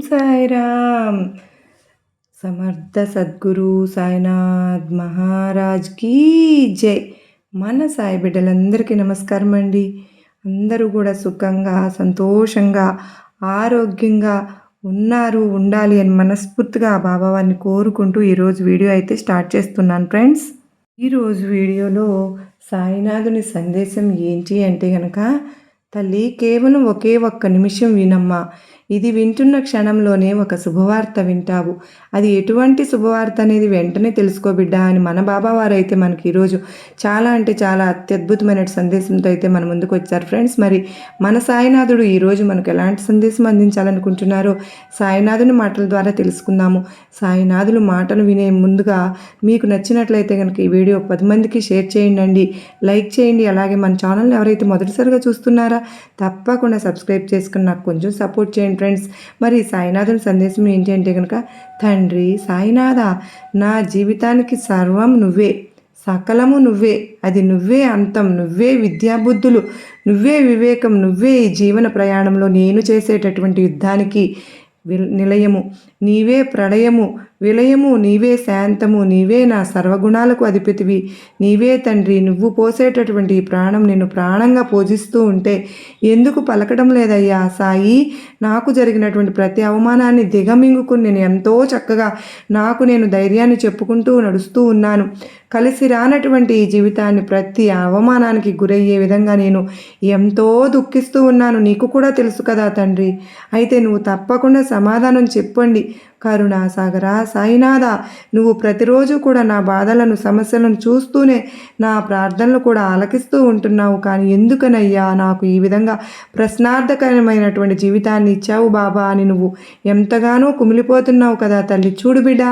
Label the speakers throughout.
Speaker 1: సాయిరామ్. సమర్థ సద్గురు సాయినాథ్ మహారాజ్ కీ జై. మన సాయి బిడ్డలందరికీ నమస్కారం అండి. అందరూ కూడా సుఖంగా సంతోషంగా ఆరోగ్యంగా ఉన్నారు ఉండాలి అని మనస్ఫూర్తిగా ఆ బాబావారిని కోరుకుంటూ ఈరోజు వీడియో అయితే స్టార్ట్ చేస్తున్నాను ఫ్రెండ్స్. ఈరోజు వీడియోలో సాయినాథుని సందేశం ఏంటి అంటే కనుక తల్లి కేవలం ఒకే ఒక్క నిమిషం వినమ్మా. ఇది వింటున్న క్షణంలోనే ఒక శుభవార్త వింటావు. అది ఎటువంటి శుభవార్త అనేది వెంటనే తెలుసుకోబిడ్డా అని మన బాబావారు అయితే మనకి ఈరోజు చాలా అంటే చాలా అత్యద్భుతమైన సందేశంతో అయితే మన ముందుకు వచ్చారు. ఫ్రెండ్స్ మరి మన సాయినాథుడు ఈరోజు మనకు ఎలాంటి సందేశం అందించాలనుకుంటున్నారో సాయినాథుని మాటల ద్వారా తెలుసుకుందాము. సాయినాథులు మాటలు వినే ముందుగా మీకు నచ్చినట్లయితే కనుక ఈ వీడియో పది మందికి షేర్ చేయండి లైక్ చేయండి. అలాగే మన ఛానల్ని ఎవరైతే మొదటిసారిగా చూస్తున్నారా తప్పకుండా సబ్స్క్రైబ్ చేసుకుని నాకు కొంచెం సపోర్ట్ చేయండి. ఫ్రెండ్స్ మరి సాయినాథుని సందేశం ఏంటి అంటే కనుక తండ్రి సాయినాథ నా జీవితానికి సర్వం నువ్వే సకలము నువ్వే అది నువ్వే అంతం నువ్వే విద్యాబుద్ధులు నువ్వే వివేకం నువ్వే ఈ జీవన ప్రయాణంలో నేను చేసేటటువంటి యుద్ధానికి నిలయము. నీవే ప్రళయము. విలయము నీవే శాంతము. నీవే నా సర్వగుణాలకు అధిపతివి. నీవే తండ్రి నువ్వు పోసేటటువంటి ఈ ప్రాణం నేను ప్రాణంగా పూజిస్తూ ఉంటే ఎందుకు పలకడం లేదయ్యా? సాయి నాకు జరిగినటువంటి ప్రతి అవమానాన్ని దిగమింగుకుని నేను ఎంతో చక్కగా నాకు నేను ధైర్యాన్ని చెప్పుకుంటూ నడుస్తూ ఉన్నాను. కలిసి రానటువంటి ఈ జీవితాన్ని ప్రతి అవమానానికి గురయ్యే విధంగా నేను ఎంతో దుఃఖిస్తూ ఉన్నాను. నీకు కూడా తెలుసు కదా తండ్రి. అయితే నువ్వు తప్పకుండా సమాధానం చెప్పండి. కరుణాసాగర సాయినాథ నువ్వు ప్రతిరోజు కూడా నా బాధలను సమస్యలను చూస్తూనే నా ప్రార్థనలు కూడా ఆలకిస్తూ ఉంటున్నావు. కానీ ఎందుకనయ్యా నాకు ఈ విధంగా ప్రశ్నార్థకరమైనటువంటి జీవితాన్ని ఇచ్చావు బాబా అని నువ్వు ఎంతగానో కుమిలిపోతున్నావు కదా తల్లి. చూడు బిడా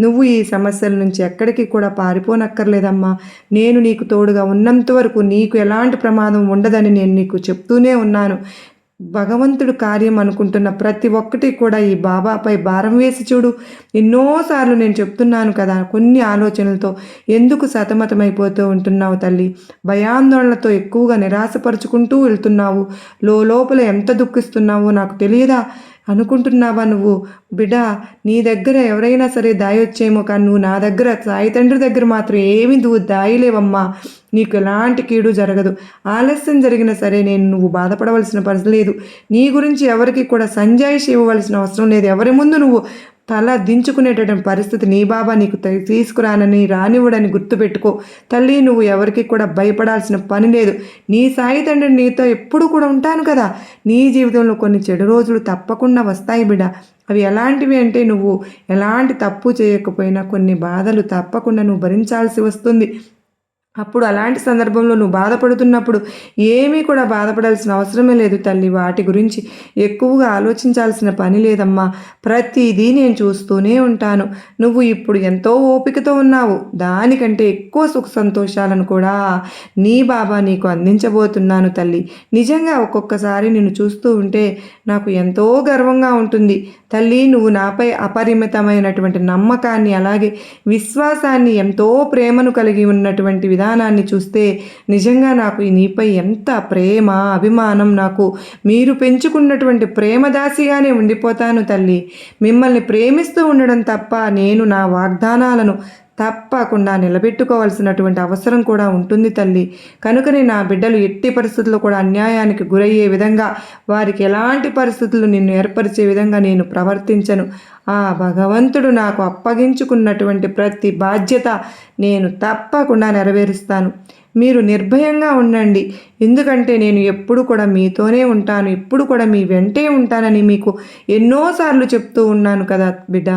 Speaker 1: నువ్వు ఈ సమస్యల నుంచి ఎక్కడికి కూడా పారిపోనక్కర్లేదమ్మా. నేను నీకు తోడుగా ఉన్నంత వరకు నీకు ఎలాంటి ప్రమాదం ఉండదని నేను నీకు చెప్తూనే ఉన్నాను. భగవంతుడు కార్యం అనుకుంటున్న ప్రతి ఒక్కటి కూడా ఈ బాబాపై భారం వేసి చూడు. ఎన్నోసార్లు నేను చెప్తున్నాను కదా కొన్ని ఆలోచనలతో ఎందుకు సతమతమైపోతూ ఉంటున్నావు తల్లి? భయాందోళనతో ఎక్కువగా నిరాశపరుచుకుంటూ వెళ్తున్నావు. లోపల ఎంత దుఃఖిస్తున్నావో నాకు తెలియదా? అనుకుంటున్నావా నువ్వు? బిడ్డ నీ దగ్గర ఎవరైనా సరే దాయొచ్చేమో కానీ నువ్వు నా దగ్గర సాయి తండ్రి దగ్గర మాత్రం ఏమి నువ్వు దాయలేవమ్మా. నీకు ఎలాంటి కీడు జరగదు. ఆలస్యం జరిగినా సరే నేను నువ్వు బాధపడవలసిన పరిస్థితి లేదు. నీ గురించి ఎవరికి కూడా సంజాయిషి ఇవ్వవలసిన అవసరం లేదు. ఎవరి ముందు నువ్వు తల దించుకునేటటువంటి పరిస్థితి నీ బాబా నీకు తీసుకురానని రానివ్వడని గుర్తుపెట్టుకో. తల్లి నువ్వు ఎవరికి కూడా భయపడాల్సిన పని లేదు. నీ సాయి తండ్రి నీతో ఎప్పుడు కూడా ఉంటాను కదా. నీ జీవితంలో కొన్ని చెడు రోజులు తప్పకుండా వస్తాయి బిడ్డ. అవి ఎలాంటివి అంటే నువ్వు ఎలాంటి తప్పు చేయకపోయినా కొన్ని బాధలు తప్పకుండా నువ్వు భరించాల్సి వస్తుంది. అప్పుడు అలాంటి సందర్భంలో నువ్వు బాధపడుతున్నప్పుడు ఏమీ కూడా బాధపడాల్సిన అవసరమే లేదు తల్లి. వాటి గురించి ఎక్కువగా ఆలోచించాల్సిన పని లేదమ్మా. ప్రతిదీ నేను చూస్తూనే ఉంటాను. నువ్వు ఇప్పుడు ఎంతో ఓపికతో ఉన్నావు. దానికంటే ఎక్కువ సుఖ సంతోషాలను కూడా నీ బాబా నీకు అందించబోతున్నాను తల్లి. నిజంగా ఒక్కొక్కసారి నిన్ను చూస్తూ ఉంటే నాకు ఎంతో గర్వంగా ఉంటుంది. తల్లి నువ్వు నాపై అపరిమితమైనటువంటి నమ్మకాన్ని అలాగే విశ్వాసాన్ని ఎంతో ప్రేమను కలిగి ఉన్నటువంటి విధానం విధానాన్ని చూస్తే నిజంగా నాకు నీపై ఎంత ప్రేమ అభిమానం నాకు మీరు పెంచుకున్నటువంటి ప్రేమదాసిగానే ఉండిపోతాను తల్లి. మిమ్మల్ని ప్రేమిస్తూ ఉండడం తప్ప నేను నా వాగ్దానాలను తప్పకుండా నిలబెట్టుకోవాల్సినటువంటి అవసరం కూడా ఉంటుంది తల్లి. కనుకనే నా బిడ్డలు ఎట్టి పరిస్థితుల్లో కూడా అన్యాయానికి గురయ్యే విధంగా వారికి ఎలాంటి పరిస్థితులు నిన్ను ఏర్పరిచే విధంగా నేను ప్రవర్తించను. ఆ భగవంతుడు నాకు అప్పగించుకున్నటువంటి ప్రతి బాధ్యత నేను తప్పకుండా నెరవేరుస్తాను. మీరు నిర్భయంగా ఉండండి. ఎందుకంటే నేను ఎప్పుడు కూడా మీతోనే ఉంటాను. ఎప్పుడు కూడా మీ వెంటే ఉంటానని మీకు ఎన్నోసార్లు చెప్తూ ఉన్నాను కదా బిడ్డ.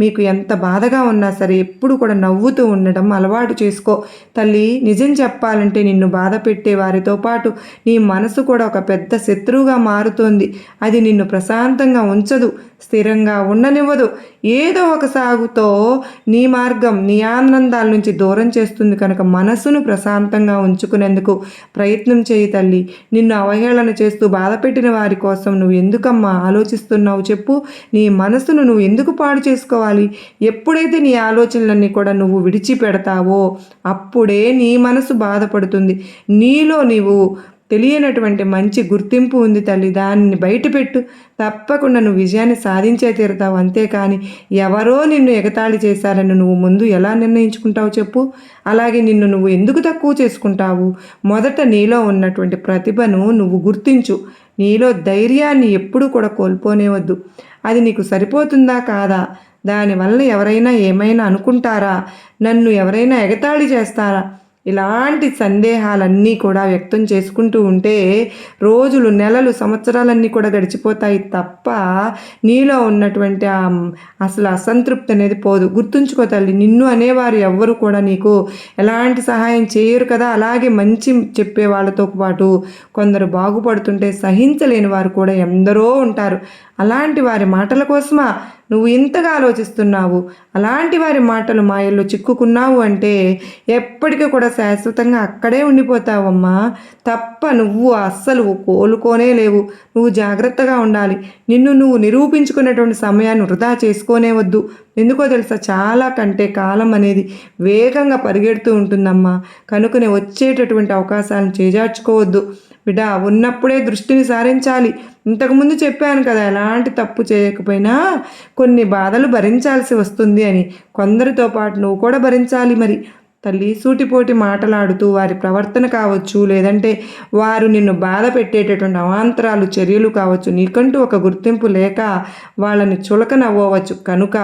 Speaker 1: మీకు ఎంత బాధగా ఉన్నా సరే ఎప్పుడు కూడా నవ్వుతూ ఉండడం అలవాటు చేసుకో. తల్లి నిజం చెప్పాలంటే నిన్ను బాధ పెట్టే వారితో పాటు నీ మనసు కూడా ఒక పెద్ద శత్రువుగా మారుతోంది. అది నిన్ను ప్రశాంతంగా ఉంచదు. స్థిరంగా ఉండనివ్వదు. ఏదో ఒక సాగుతో నీ మార్గం నీ ఆనందాల నుంచి దూరం చేస్తుంది కనుక మనసును ప్రశాంతంగా ఉంచుకునేందుకు ప్రయత్నం చేయి తల్లి. నిన్ను అవహేళన చేస్తూ బాధపెట్టిన వారి కోసం నువ్వు ఎందుకమ్మా ఆలోచిస్తున్నావు చెప్పు. నీ మనసును నువ్వు ఎందుకు పాడు చేసుకోవాలి? ఎప్పుడైతే నీ ఆలోచనలన్నీ కూడా నువ్వు విడిచిపెడతావో అప్పుడే నీ మనసు బాధపడుతుంది. నీలో నీవు తెలియనటువంటి మంచి గుర్తింపు ఉంది తల్లి. దానిని బయటపెట్టు. తప్పకుండా నువ్వు విజయాన్ని సాధించే తీరుతావు. అంతేకాని ఎవరో నిన్ను ఎగతాళి చేశారని నువ్వు ముందు ఎలా నిర్ణయించుకుంటావు చెప్పు. అలాగే నిన్ను నువ్వు ఎందుకు తక్కువ చేసుకుంటావు? మొదట నీలో ఉన్నటువంటి ప్రతిభను నువ్వు గుర్తించు. నీలో ధైర్యాన్ని ఎప్పుడూ కూడా కోల్పోనేవద్దు అది నీకు సరిపోతుందా కాదా? దానివల్ల ఎవరైనా ఏమైనా అనుకుంటారా? నన్ను ఎవరైనా ఎగతాళి చేస్తారా? ఇలాంటి సందేహాలన్నీ కూడా వ్యక్తం చేసుకుంటూ ఉంటే రోజులు నెలలు సంవత్సరాలన్నీ కూడా గడిచిపోతాయి తప్ప నీలో ఉన్నటువంటి ఆ అసలు అసంతృప్తి అనేది పోదు. గుర్తుంచుకో తల్లి నిన్ను అనేవారు ఎవ్వరు కూడా నీకు ఎలాంటి సహాయం చేయరు కదా. అలాగే మంచి చెప్పే వాళ్ళతో పాటు కొందరు బాగుపడుతుంటే సహించలేని వారు కూడా ఎందరో ఉంటారు. అలాంటి వారి మాటల కోసమా నువ్వు ఇంతగా ఆలోచిస్తున్నావు. అలాంటి వారి మాటలు మాయల్లో చిక్కుకున్నావు అంటే ఎప్పటికీ కూడా శాశ్వతంగా అక్కడే ఉండిపోతావమ్మా. తప్ప నువ్వు అస్సలు కోలుకోనే లేవు. నువ్వు జాగ్రత్తగా ఉండాలి. నిన్ను నువ్వు నిరూపించుకునేటువంటి సమయాన్ని వృధా చేసుకోనే వద్దు. ఎందుకో తెలుసా? చాలా కంటే కాలం అనేది వేగంగా పరిగెడుతూ ఉంటుందమ్మా. కనుకనే వచ్చేటటువంటి అవకాశాలను చేజార్చుకోవద్దు. బిడ్డ ఉన్నప్పుడే దృష్టిని సారించాలి. ఇంతకుముందు చెప్పాను కదా ఎలాంటి తప్పు చేయకపోయినా కొన్ని బాధలు భరించాల్సి వస్తుంది అని. కొందరితో పాటు నువ్వు కూడా భరించాలి మరి. తల్లి సూటిపోటి మాటలాడుతూ వారి ప్రవర్తన కావచ్చు లేదంటే వారు నిన్ను బాధ పెట్టేటటువంటి అవాంతరాలు చర్యలు కావచ్చు నీకంటూ ఒక గుర్తింపు లేక వాళ్ళని చులకనవ్వవచ్చు కనుక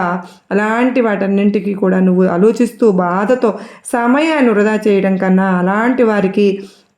Speaker 1: అలాంటి వాటన్నింటికి కూడా నువ్వు ఆలోచిస్తూ బాధతో సమయాన్ని వృధా చేయడం కన్నా అలాంటి వారికి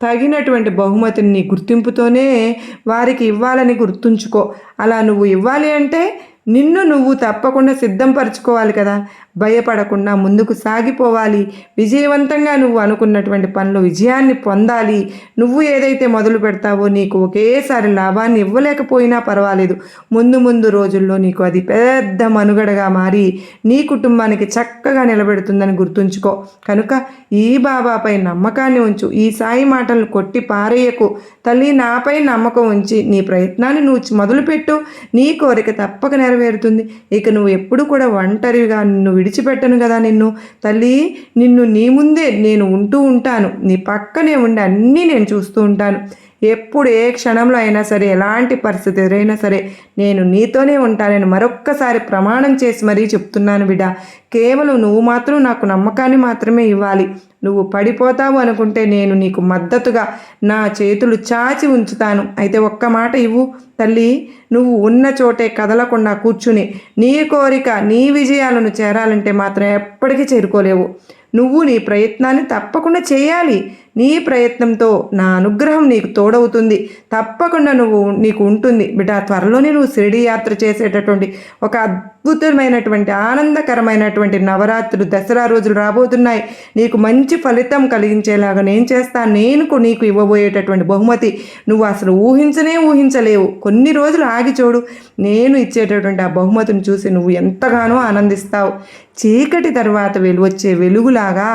Speaker 1: తగినటువంటి బహుమతిని నీ గుర్తింపుతోనే వారికి ఇవ్వాలని గుర్తుంచుకో. అలా నువ్వు ఇవ్వాలి అంటే నిన్ను నువ్వు తప్పకుండా సిద్ధంపరచుకోవాలి కదా. భయపడకుండా ముందుకు సాగిపోవాలి. విజయవంతంగా నువ్వు అనుకున్నటువంటి పనులు విజయాన్ని పొందాలి. నువ్వు ఏదైతే మొదలు పెడతావో నీకు ఒకేసారి లాభాన్ని ఇవ్వలేకపోయినా పర్వాలేదు. ముందు ముందు రోజుల్లో నీకు అది పెద్ద మనుగడగా మారి నీ కుటుంబానికి చక్కగా నిలబెడుతుందని గుర్తుంచుకో. కనుక ఈ బాబాపై నమ్మకాన్ని ఉంచు. ఈ సాయి మాటలను కొట్టి పారేయకు. తల్లి నాపై నమ్మకం ఉంచి నీ ప్రయత్నాన్ని నువ్వు మొదలుపెట్టు. నీ కోరిక తప్పక నెరవేరుతుంది. ఇక నువ్వు ఎప్పుడు కూడా ఒంటరిగా నిన్ను విడిచిపెట్టను కదా నిన్ను. తల్లి నిన్ను నీ ముందే నేను ఉంటూ ఉంటాను. నీ పక్కనే ఉండి అన్నీ నేను చూస్తూ ఉంటాను. ఎప్పుడు ఏ క్షణంలో అయినా సరే ఎలాంటి పరిస్థితి ఎదురైనా సరే నేను నీతోనే ఉంటానని మరొక్కసారి ప్రమాణం చేసి మరీ చెప్తున్నాను బిడ్డ. కేవలం నువ్వు మాత్రం నాకు నమ్మకాన్ని మాత్రమే ఇవ్వాలి. నువ్వు పడిపోతావు అనుకుంటే నేను నీకు మద్దతుగా నా చేతులు చాచి ఉంచుతాను. అయితే ఒక్క మాట ఇవ్వు. తల్లి నువ్వు ఉన్న చోటే కదలకుండా కూర్చుని నీ కోరిక నీ విజయాలను చేరాలంటే మాత్రం ఎప్పటికీ చేరుకోలేవు. నువ్వు నీ ప్రయత్నాన్ని తప్పకుండా చేయాలి. నీ ప్రయత్నంతో నా అనుగ్రహం నీకు తోడవుతుంది. తప్పకుండా నువ్వు నీకు ఉంటుంది. బిడ్డ త్వరలోనే నువ్వు షిరిడి యాత్ర చేసేటటువంటి ఒక అద్భుతమైనటువంటి ఆనందకరమైనటువంటి నవరాత్రులు దసరా రోజులు రాబోతున్నాయి. నీకు మంచి ఫలితం కలిగించేలాగా నేను చేస్తాను నేను నీకు ఇవ్వబోయేటటువంటి బహుమతి. నువ్వు అసలు ఊహించనే ఊహించలేవు. కొన్ని రోజులు ఆగి చూడు. నేను ఇచ్చేటటువంటి ఆ బహుమతిని చూసి నువ్వు ఎంతగానో ఆనందిస్తావు. చీకటి తర్వాత వెలువచ్చే వెలుగులాగా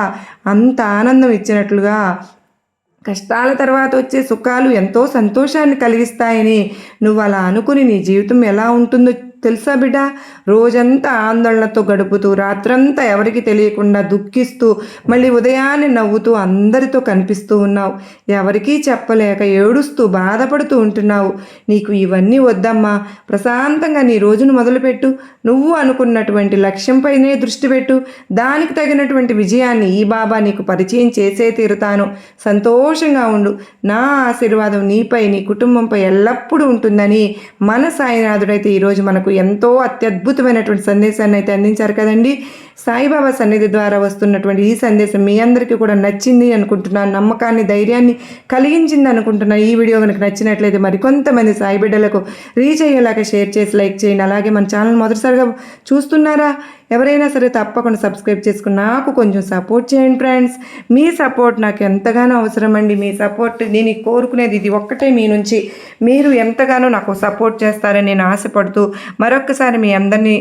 Speaker 1: అంత ఆనందం ఇచ్చినట్లుగా కష్టాల తర్వాత వచ్చే సుఖాలు ఎంతో సంతోషాన్ని కలిగిస్తాయని నువ్వు అలా అనుకుని నీ జీవితం ఎలా ఉంటుందో తెలుసా బిడ్డ? రోజంతా ఆందోళనతో గడుపుతూ రాత్రంతా ఎవరికి తెలియకుండా దుఃఖిస్తూ మళ్ళీ ఉదయాన్నే నవ్వుతూ అందరితో కనిపిస్తూ ఉన్నావు. ఎవరికీ చెప్పలేక ఏడుస్తూ బాధపడుతూ ఉంటున్నావు. నీకు ఇవన్నీ వద్దమ్మా. ప్రశాంతంగా నీ రోజును మొదలుపెట్టు. నువ్వు అనుకున్నటువంటి లక్ష్యంపైనే దృష్టి పెట్టు. దానికి తగినటువంటి విజయాన్ని ఈ బాబా నీకు పరిచయం చేసే తీరుతాను. సంతోషంగా ఉండు. నా ఆశీర్వాదం నీపై నీ కుటుంబంపై ఎల్లప్పుడూ ఉంటుందని మన సాయినాథుడైతే ఈరోజు మనకు మనకు ఎంతో అత్యద్భుతమైనటువంటి సందేశాన్ని అయితే అందించారు కదండి. సాయిబాబా సన్నిధి ద్వారా వస్తున్నటువంటి ఈ సందేశం మీ అందరికీ కూడా నచ్చింది అనుకుంటున్నాను నమ్మకాన్ని ధైర్యాన్ని కలిగించింది అనుకుంటున్నాను ఈ వీడియో కనుక నచ్చినట్లయితే మరికొంతమంది సాయి బిడ్డలకు రీచ్ అయ్యేలాగా షేర్ చేసి లైక్ చేయండి. అలాగే మన ఛానల్ మొదటిసారిగా చూస్తున్నారా? ఎవరైనా సరే తప్పకుండా సబ్స్క్రైబ్ చేసుకుని నాకు కొంచెం సపోర్ట్ చేయండి ఫ్రెండ్స్. మీ సపోర్ట్ నాకు ఎంతగానో అవసరం అండి. మీ సపోర్ట్ నేను కోరుకునేది ఇది ఒక్కటే మీ నుంచి. మీరు ఎంతగానో నాకు సపోర్ట్ చేస్తారని నేను ఆశపడుతూ మరొక్కసారి మీ అందరినీ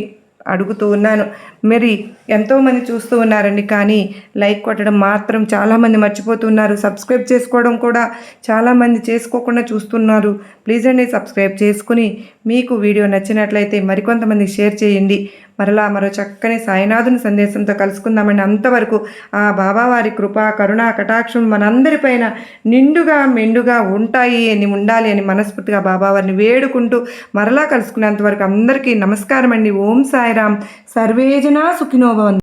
Speaker 1: అడుగుతూ ఉన్నాను. మరి ఎంతోమంది చూస్తూ ఉన్నారండి. కానీ లైక్ కొట్టడం మాత్రం చాలామంది మర్చిపోతున్నారు సబ్స్క్రైబ్ చేసుకోవడం కూడా చాలామంది చేసుకోకుండా చూస్తున్నారు. ప్లీజ్ అండి సబ్స్క్రైబ్ చేసుకుని మీకు వీడియో నచ్చినట్లయితే మరికొంతమంది షేర్ చేయండి. మరలా మరో చక్కని సాయినాథుని సందేశంతో కలుసుకుందామండి. అంతవరకు ఆ బాబావారి కృప కరుణ కటాక్షం మనందరిపైన నిండుగా మెండుగా ఉంటాయి అని ఉండాలి అని మనస్ఫూర్తిగా బాబావారిని వేడుకుంటూ మరలా కలుసుకునేంత వరకు అందరికీ నమస్కారం అండి ఓం సాయిరామ్. సర్వేజనా సుఖినోభవంతు